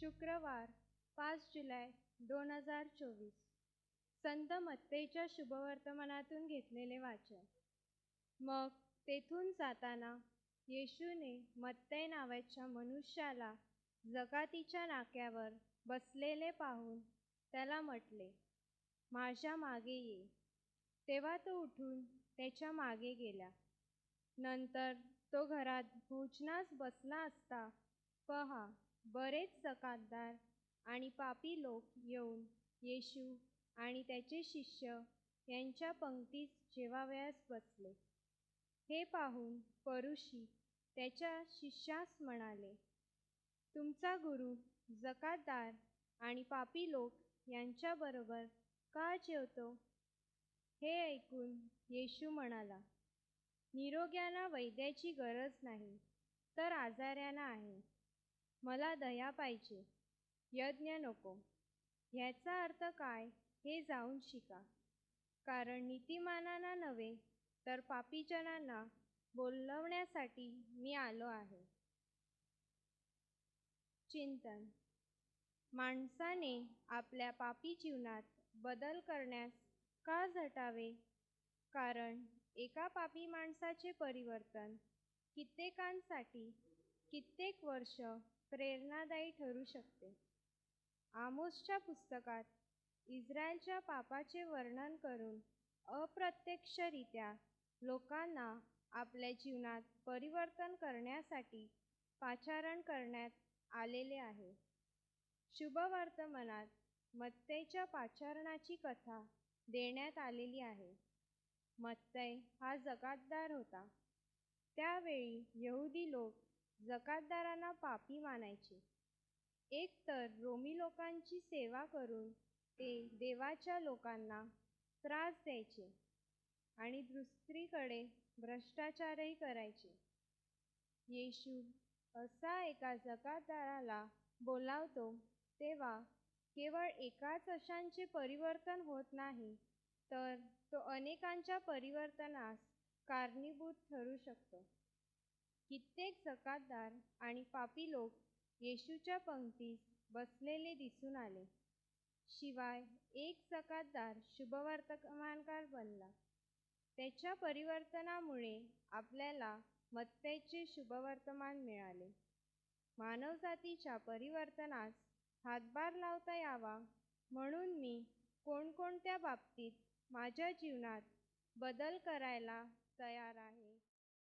शुक्रवार पाच जुलै दोन हजार चोवीस. संत मत्तेच्या शुभवर्तमानातून घेतलेले वाचन. मग तेथून जाताना येशूने मत्तय नावाच्या मनुष्याला जगातीच्या नाक्यावर बसलेले पाहून त्याला म्हटले माझ्या मागे ये. तेव्हा तो उठून त्याच्यामागे गेला. नंतर तो घरात भोजनास बसला असता पहा बरेच जकातदार आणि पापी लोक येऊन येशू आणि त्याचे शिष्य यांच्या पंक्तीस जेवावयास बसले हे पाहून परुशी त्याच्या शिष्यास म्हणाले तुमचा गुरु जकातदार आणि पापी लोक यांच्याबरोबर का जेवतो? हे ऐकून येशू म्हणाला निरोग्याला वैद्याची गरज नाही तर आजाऱ्यांना आहे. मला दया पाहिजे. यज्ञ नको. ह्याचा अर्थ काय हे जाऊन शिका. कारण नीतिमानांना नव्हे तर पापीजनांना बोलवण्यासाठी मी आलो आहे. चिंतन. माणसाने आपल्या पापी जीवनात बदल करण्यास का झटावे? कारण एका पापी माणसाचे परिवर्तन कित्येकांसाठी कित्येक वर्ष प्रेरणादायी ठरू शकते. आमोसच्या पुस्तकात इस्रायलच्या पापाचे वर्णन करून अप्रत्यक्षरित्या लोकांना आपल्या जीवनात परिवर्तन करण्यासाठी पाचारण करण्यात आलेले आहे. शुभवर्तमानात मत्तेच्या पाचारणाची कथा देण्यात आलेली आहे. मत्तय हा जगातदार होता. त्यावेळी यहुदी लोक जकातदारांना पापी मानायचे. एक तर रोमी लोकांची सेवा करून ते देवाच्या लोकांना त्रास द्यायचे आणि दुसरीकडे भ्रष्टाचारही करायचे. येशू असा एका जकातदाराला बोलावतो तेव्हा केवळ एकाच अशांचे परिवर्तन होत नाही तर तो अनेकांच्या परिवर्तनास कारणीभूत ठरू शकतो. कित्येक जकातदार आणि पापी लोक येशूच्या पंक्तीस बसलेले दिसून आले. शिवाय एक जकातदार शुभवर्तमानकार बनला. त्याच्या परिवर्तनामुळे आपल्याला मत्त्याचे शुभवर्तमान मिळाले. मानवजातीच्या परिवर्तनास हातभार लावता यावा म्हणून मी कोणकोणत्या बाबतीत माझ्या जीवनात बदल करायला तयार आहे?